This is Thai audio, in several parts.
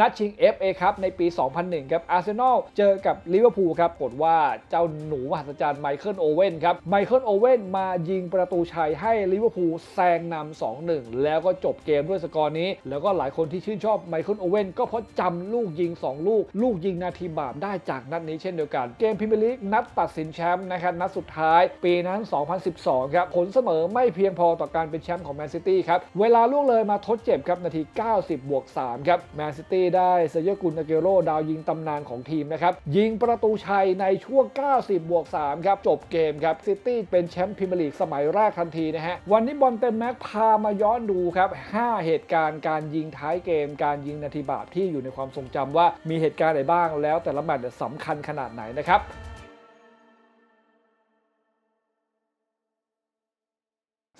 นัดชิง FA ครับในปี 2001 ครับ อาร์เซนอลเจอกับลิเวอร์พูลครับ ผลว่าเจ้าหนูมหัศจรรย์ไมเคิลโอเว่นครับ ไมเคิลโอเว่นมายิงประตูชัยให้ลิเวอร์พูลแซงนำ 2-1 แล้วก็จบเกมด้วยสกอร์นี้ แล้วก็หลายคนที่ชื่นชอบไมเคิลโอเว่นก็เพราะจำลูกยิง 2 ลูก ลูกยิงนาทีบาปได้จากนัดนี้เช่นเดียวกัน เกมพรีเมียร์ลีกนัดตัดสินแชมป์นะครับ นัดสุดท้ายปีนั้น 2012 ครับ ผลเสมอไม่เพียงพอต่อการเป็นแชมป์ของแมนซิตี้ครับ เวลาล่วงเลยมาทดเจ็บครับ นาที 90 บวก 3 ครับ แมนซิตี้ได้เซเยกุนอาเกโรดาวยิงตำนานของทีมนะครับ ยิงประตูชัยในช่วง 90 บวก 3 ครับ จบเกมครับ ซิตี้เป็นแชมป์พรีเมียร์ลีกสมัยแรกทันทีนะฮะ วันนี้บอลเต็มแม็กพามาย้อนดูครับ 5 เหตุการณ์การยิงท้ายเกม การยิงนาทีบาปที่อยู่ในความทรงจำว่ามีเหตุการณ์อะไรบ้างแล้วแต่ละแมตช์สำคัญขนาดไหนนะครับ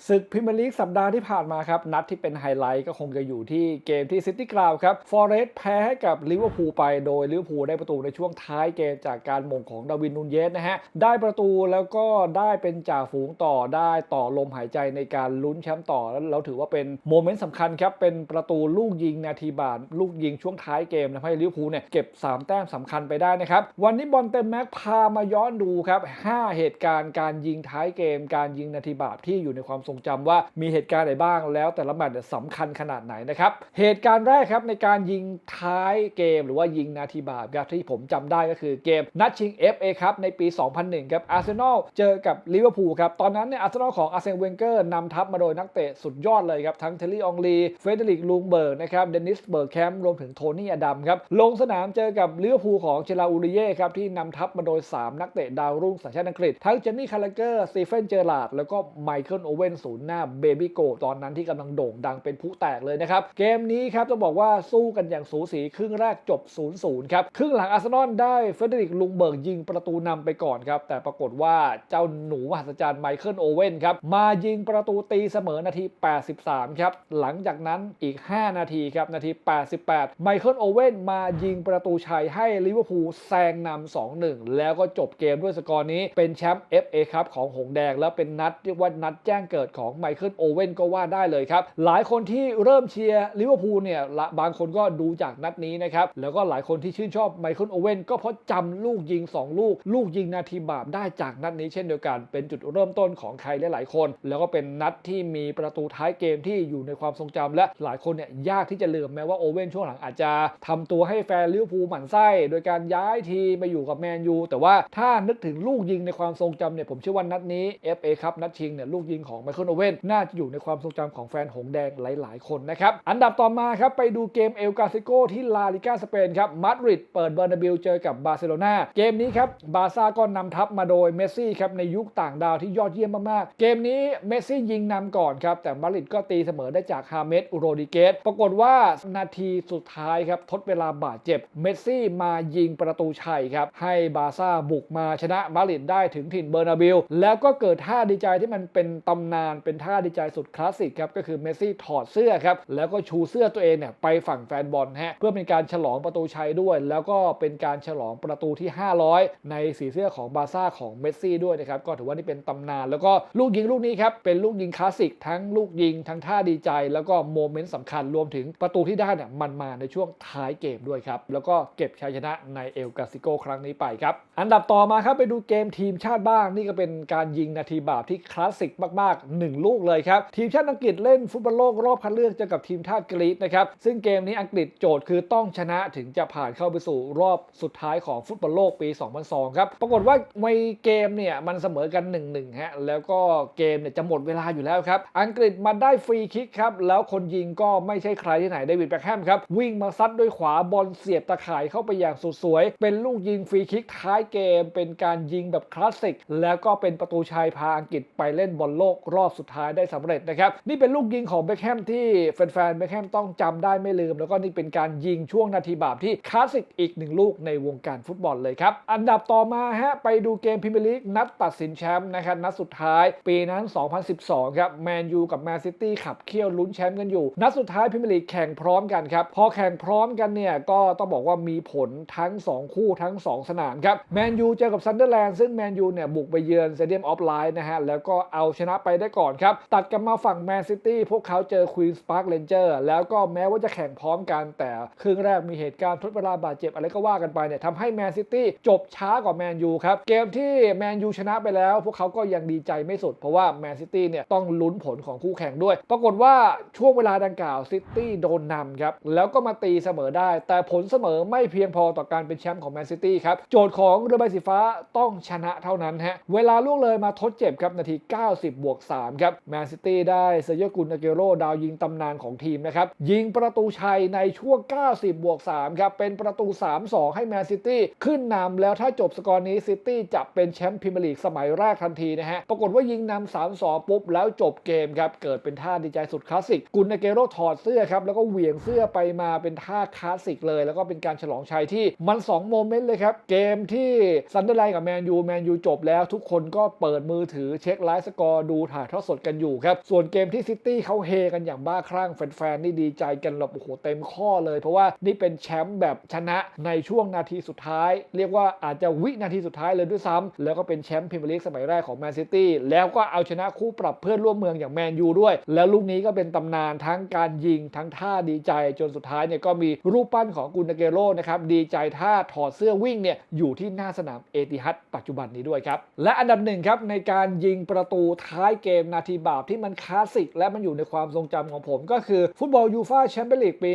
ศึกพรีเมียร์ลีกสัปดาห์ที่ผ่านมาครับนัดที่เป็นไฮไลท์ก็คงจะอยู่ที่เกมที่ซิตี้กราวครับฟอร์เรสต์แพ้ให้กับลิเวอร์พูลไปโดยลิเวอร์พูลได้ประตูในช่วงท้ายเกมจากการมงของดาวินนูนเยสนะฮะได้ประตูแล้วก็ได้เป็นจ่าฝูงต่อได้ต่อลมหายใจในการลุ้นแชมป์ต่อแล้วเราถือว่าเป็นโมเมนต์สำคัญครับเป็นประตูลูกยิงนาทีบาทลูกยิงช่วงท้ายเกมทำให้ลิเวอร์พูลเนี่ยเก็บ 3 แต้มสำคัญไปได้นะครับวันนี้บอลเต็มแม็กพามาย้อนดูครับ5เหตุการณ์การยิงท้ายเกม การยิงนาทีบาปที่อยู่ในความทรงจำว่ามีเหตุการณ์ไหนบ้าง แล้วแต่ละแมตช์สำคัญขนาดไหนนะครับ เหตุการณ์แรกครับในการยิงท้ายเกมหรือว่ายิงนาทีบาปครับที่ผมจำได้ก็คือเกมนัดชิง FA ครับในปี 2001 ครับอาร์เซนอลเจอกับลิเวอร์พูลครับตอนนั้นเนี่ยอาร์เซนอลของอาร์เซนเวนเกอร์นำทัพมาโดยนักเตะสุดยอดเลยครับทั้งเทลลี่องลีเฟเดริกลูงเบิร์กนะครับเดนิสเบิร์กแคมป์รวมถึงโทนี่อดัมครับลงสนามเจอกับลิเวอร์พูลของเชลาอูริเย่ครับที่นำทัพมาโดย 3 นักเตะดาวรุ่งสัญชาติอังกฤษทั้งเจนนี่คาร์เกอร์สตีเฟนเจอร์ลาดแล้วก็ไมเคิลโอเว่นศูนย์หน้าเบบี้โกตอนนั้นที่กำลังโด่งดังเป็นผู้แตกเลยนะครับ เกมนี้ครับต้องบอกว่าสู้กันอย่างสูสีครึ่งแรกจบ 0-0 ครับ ครึ่งหลังอาร์เซนอลได้เฟเดริกลุงเบิร์กยิงประตูนำไปก่อนครับ แต่ปรากฏว่าเจ้าหนูมหัศจรรย์ไมเคิลโอเว่นครับ มายิงประตูตีเสมอนาที 83 ครับ หลังจากนั้นอีก 5 นาทีครับ นาที 88 ไมเคิลโอเว่นมายิงประตูชัยให้ลิเวอร์พูลแซงนำ2-1 แล้วก็จบเกมด้วยสกอร์นี้เป็นแชมป์ FA ครับของหงแดงแล้วเป็นนัดเรียกว่านัดแจ้งเกิดของไมเคิลโอเว่นก็ว่าได้เลยครับ หลายคนที่เริ่มเชียร์ลิเวอร์พูลเนี่ยบางคนก็ดูจากนัดนี้นะครับ แล้วก็หลายคนที่ชื่นชอบไมเคิลโอเว่นก็เพราะจำลูกยิง 2 ลูก ลูกยิงนาทีบาปได้จากนัดนี้เช่นเดียวกัน เป็นจุดเริ่มต้นของใครหลายๆคน แล้วก็เป็นนัดที่มีประตูท้ายเกมที่อยู่ในความทรงจำและหลายคนเนี่ยยากที่จะลืมแม้ว่าโอเว่นช่วงหลังอาจจะทำตัวให้แฟนลิเวอร์พูลหมั่นไส้โดยการย้ายทีมาอยู่กับแมนยูแต่ว่าถ้านึกถึงลูกยิงในความทรงจำเนี่ยผมเชื่อว่านัดนี้ FA ครับนัดชิงเนี่ยลูกยิงของไมเคิลโอเว่นน่าจะอยู่ในความทรงจำของแฟนหงแดงหลาย ๆ คนนะครับ อันดับต่อมาครับไปดูเกมเอลกาซิโกที่ลาลิกาสเปนครับมาดริดเปิดเบอร์นาบิลเจอกับบาร์เซโลนาเกมนี้ครับบาซ่าก็นำทัพมาโดยเมสซี่ครับในยุคต่างดาวที่ยอดเยี่ยมมาก ๆ เกมนี้เมสซี่ยิงนำก่อนครับแต่มาดริดก็ตีเสมอได้จากฮาเมสโรดิเกสปรากฏว่านาทีสุดท้ายครับทดเวลาบาดเจ็บเมสซี่มายิงประตูชัยครับให้บาซ่าบุกมาชนะมาดริดได้ถึงถิ่นเบอร์นาบิลแล้วก็เกิดท่าดีใจที่มันเป็นตำนานเป็นท่าดีใจสุดคลาสสิกครับก็คือเมสซี่ถอดเสื้อครับแล้วก็ชูเสื้อตัวเองเนี่ยไปฝั่งแฟนบอลฮะเพื่อเป็นการฉลองประตูชัยด้วย แล้วก็เป็นการฉลองประตูที่ 500 ในสีเสื้อของบาร์ซ่าของเมสซี่ด้วยนะครับก็ถือว่านี่เป็นตำนาน แล้วก็ลูกยิงลูกนี้ครับเป็นลูกยิงคลาสสิกทั้งลูกยิงทั้งท่าดีใจ แล้วก็โมเมนต์สำคัญรวมถึงประตูที่ได้เนี่ยมันมาในช่วงท้ายเกมด้วยครับแล้วก็เก็บชัยชนะในเอลกาซิโกครั้งนี้ไปครับอันดับต่อมาครับไปดูเกมทีมชาติบ้างนี่ก็เป็นการยิงนาทีบาปที่คลาสสิกมากๆ1 ลูกเลยครับ ทีมชาติอังกฤษเล่นฟุตบอลโลกรอบคัดเลือกเจอกับทีมชาติกรีซนะครับ ซึ่งเกมนี้อังกฤษโจทย์คือต้องชนะถึงจะผ่านเข้าไปสู่รอบสุดท้ายของฟุตบอลโลกปี 2002 ครับ ปรากฏว่าในเกมเนี่ยมันเสมอกัน 1-1 ฮะ แล้วก็เกมเนี่ยจะหมดเวลาอยู่แล้วครับ อังกฤษมาได้ฟรีคิกครับ แล้วคนยิงก็ไม่ใช่ใครที่ไหนเดวิดแบ็คแฮมครับวิ่งมาซัดด้วยขวาบอลเสียบตะข่ายเข้าไปอย่างสุดสวย เป็นลูกยิงฟรีคิกท้ายเกม เป็นการยิงแบบคลาสสิก แล้วก็เป็นประตูชัยพาอังกฤษไปเล่นบอลโลกรอบสุดท้ายได้สำเร็จนะครับนี่เป็นลูกยิงของเบคแฮมที่แฟนๆเบคแฮมต้องจำได้ไม่ลืม แล้วก็นี่เป็นการยิงช่วงนาทีบาปที่คลาสสิกอีกหนึ่งลูกในวงการฟุตบอลเลยครับอันดับต่อมาฮะไปดูเกมพรีเมียร์ลีกนัดตัดสินแชมป์นะครับนัดสุดท้าย ปีนั้น 2012 ครับแมนยูกับแมนซิตี้ขับเคี่ยวลุ้นแชมป์กันอยู่ นัดสุดท้ายพรีเมียร์ลีกแข่งพร้อมกันครับพอแข่งพร้อมกันเนี่ยก็ต้องบอกว่ามีผลทั้ง 2 คู่ทั้ง 2 สนามครับแมนยูเจอกับซันเดอร์แลนด์ซึ่งแมนยูเนี่ยบุกไปเยือนสเตเดียมออฟไลน์นะฮะแล้วก็เอาชนะไปได้ก่อนครับ ตัดกันมาฝั่งแมนซิตี้พวกเขาเจอควีนสปาร์ r เ n นเจอร์แล้วก็แม้ว่าจะแข่งพร้อมกันแต่ครึ่งแรกมีเหตุการณ์ทดเวลาบาดเจ็บอะไรก็ว่ากันไปเนี่ยทำให้แมนซิตี้จบช้ากว่าแมนยูครับ เกมที่แมนยูชนะไปแล้ว พวกเขาก็ยังดีใจไม่สุด เพราะว่าแมนซิตี้เนี่ยต้องลุ้นผลของคู่แข่งด้วย ปรากฏว่าช่วงเวลาดังกล่าวซิตี้โดนนำครับ แล้วก็มาตีเสมอได้ แต่ผลเสมอไม่เพียงพอต่อการเป็นแชมป์ของแมนซิตี้ครับ โจทย์ของเรือใบสีฟ้าต้องชนะเท่านั้นฮะ เวลาล่วงเลยมาทดเจ็บครับนาที 90 บวก 3ครับแมนซิตี้ได้เซเยกุนอาเกโรดาวยิงตำนานของทีมนะครับ ยิงประตูชัยในช่วง 90 บวก 3 ครับ เป็นประตู 3-2 ให้แมนซิตี้ขึ้นนำแล้วถ้าจบสกอร์นี้ซิตี้จะเป็นแชมป์พรีเมียร์ลีกสมัยแรกทันทีนะฮะ ปรากฏว่ายิงนำ 3-2 ปุ๊บ แล้วจบเกมครับ เกิดเป็นท่าดีใจสุดคลาสสิก กุนอาเกโรถอดเสื้อครับ แล้วก็เหวี่ยงเสื้อไปมาเป็นท่าคลาสสิกเลย แล้วก็เป็นการฉลองชัยที่มัน 2 โมเมนต์เลยครับ เกมที่ซันเดอร์ไลน์กับแมนยู แมนยูจบแล้วทุกคนก็เปิดมือถือเช็คไลฟ์สกอร์ดูถ่ายทอดสดกันอยู่ครับ ส่วนเกมที่ซิตี้เขาเฮกันอย่างบ้าคลั่งแฟนๆนี่ดีใจกันแบบโอ้โหเต็มข้อเลย เพราะว่านี่เป็นแชมป์แบบชนะในช่วงนาทีสุดท้าย เรียกว่าอาจจะวินาทีสุดท้ายเลยด้วยซ้ำแล้วก็เป็นแชมป์พรีเมียร์ลีกสมัยแรกของแมนซิตี้แล้วก็เอาชนะคู่ปรับเพื่อนร่วมเมืองอย่างแมนยูด้วย แล้วลูกนี้ก็เป็นตำนานทั้งการยิงทั้งท่าดีใจจนสุดท้ายเนี่ยก็มีรูปปั้นของกุนอาเกโรนะครับดีใจท่าถอดเสื้อวิ่งเนี่ยอยู่ที่หน้าสนามเอติฮัดปัจจุบันนี้ด้วยครับและอันดับหนึ่งครับในการยิงประตูท้ายเกมนาทีบาปที่มันคลาสสิก และมันอยู่ในความทรงจำของผม ก็คือฟุตบอลยูฟ่าแชมเปี้ยนลีกปี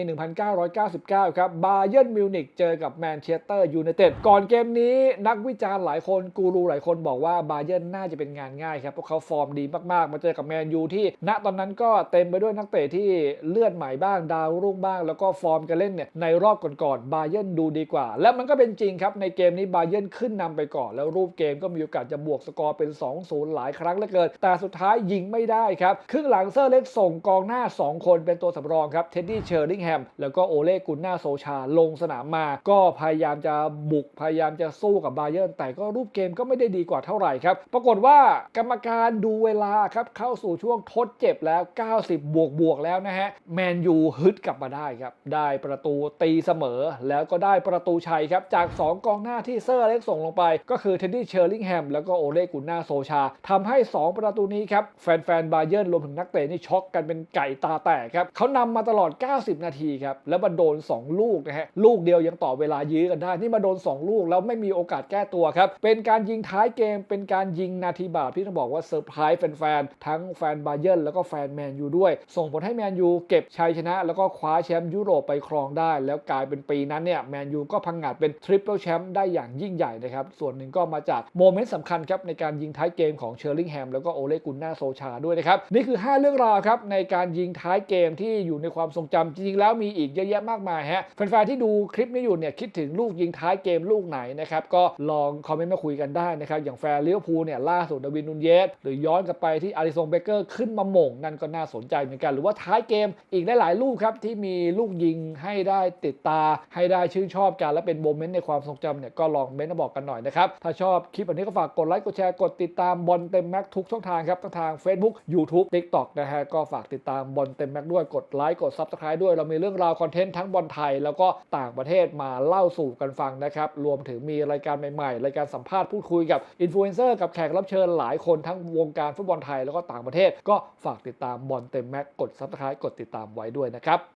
1999 ครับบาเยิร์นมิวนิกเจอกับแมนเชสเตอร์ยูไนเต็ดก่อนเกมนี้นักวิจารณ์หลายคนกูรูหลายคนบอกว่าบาเยิร์นน่าจะเป็นงานง่ายครับเพราะเขาฟอร์มดีมากๆ มาเจอกับแมนยูที่ณตอนนั้นก็เต็มไปด้วยนักเตะที่เลือดใหม่บ้างดาวรุ่งบ้าง แล้วก็ฟอร์มการเล่นเนี่ยในรอบก่อนๆบาเยิร์นดูดีกว่า และมันก็เป็นจริงครับในเกมนี้บาเยิร์นขึ้นนำไปก่อน แล้วรูปเกมก็มีโอกาสจะบวกสกอร์เป็น 2-0 หลายครั้งเหลือเกินแต่สุดท้ายยิงไม่ได้ครับครึ่งหลังเซอร์เล็กส่งกองหน้า 2 คนเป็นตัวสำรองครับเท็ดดี้เชอร์ลิงแฮมแล้วก็โอเล่กุนนาโซชาลงสนามมา ก็พยายามจะบุกพยายามจะสู้กับบาเยิร์นแต่ก็รูปเกมก็ไม่ได้ดีกว่าเท่าไหร่ครับ ปรากฏว่ากรรมการดูเวลาครับเข้าสู่ช่วงทดเจ็บแล้ว 90 บวกบวกแล้วนะฮะแมนยูฮึดกลับมาได้ครับ ได้ประตูตีเสมอ แล้วก็ได้ประตูชัยครับ จาก 2 กองหน้าที่เซอร์เล็กส่งลงไป ก็คือเท็ดดี้เชอร์ลิงแฮมแล้วก็โอเล่กุนนาโซชาทำให้ 2 ประตูนี้ครับแฟนๆบาเยิร์นรวมถึงนักเตะนี่ช็อกกันเป็นไก่ตาแตกครับเขานำมาตลอด 90 นาทีครับแล้วมาโดน 2 ลูกนะฮะลูกเดียวยังต่อเวลายื้อกันได้นี่มาโดน 2 ลูกแล้วไม่มีโอกาสแก้ตัวครับเป็นการยิงท้ายเกมเป็นการยิงนาทีบาปที่ต้องบอกว่าเซอร์ไพรส์แฟนๆทั้งแฟนบาเยิร์นแล้วก็แฟนแมนยูด้วย ส่งผลให้แมนยูเก็บชัยชนะ แล้วก็คว้าแชมป์ยุโรปไปครองได้ แล้วกลายเป็นปีนั้นเนี่ยแมนยูก็พังงาดเป็นทริปเปิลแชมป์ได้อย่างยิ่งใหญ่นะครับส่วนหนึ่งก็มาจากโมเมนต์สำคัญครับในการยิงท้ายเกมของเชอร์ลิงแฮมแล้วก็โอเลกุนนาโซชาด้วยนะครับ นี่คือ 5 เรื่องราวครับในการยิงท้ายเกมที่อยู่ในความทรงจำจริงๆแล้วมีอีกเยอะแยะมากมายฮะแฟนๆที่ดูคลิปนี้อยู่เนี่ยคิดถึงลูกยิงท้ายเกมลูกไหนนะครับก็ลองคอมเมนต์มาคุยกันได้นะครับอย่างแฟนลิเวพูเนี่ยล่าสุดดาวินนูนเยสหรือย้อนกลับไปที่อาริซงเบเกอร์ขึ้นมาหม่งนั่นก็น่าสนใจเหมือนกัน หรือว่าท้ายเกมอีกหลายๆลูกครับที่มีลูกยิงให้ได้ติดตา ให้ได้ชื่นชอบกันและเป็นโมเมนต์ในความทรงจำเนี่ยก็ลองเม้นต์มาบอกกันหน่อยนะครับถ้าชอบคลิปอันนี้ก็ฝากกดไลค์กดแชร์กดติดตามบอลเต็มแม็กทุกช่องทางครับทั้งทาง Facebook YouTube TikTok นะฮะก็ฝากติดตามบอลเต็มแม็กด้วยกดไลค์กด Subscribe ด้วยเรามีเรื่องราวคอนเทนต์ทั้งบอลไทย แล้วก็ต่างประเทศมาเล่าสู่กันฟังนะครับรวมถึงมีรายการใหม่ๆ รายการสัมภาษณ์พูดคุยกับอินฟลูเอนเซอร์กับแขกรับเชิญหลายคนทั้งวงการฟุตบอลไทยแล้วก็ต่างประเทศ ก็ฝากติดตามบอลเต็มแม็กกด Subscribe กดติดตามไว้ด้วยนะครับ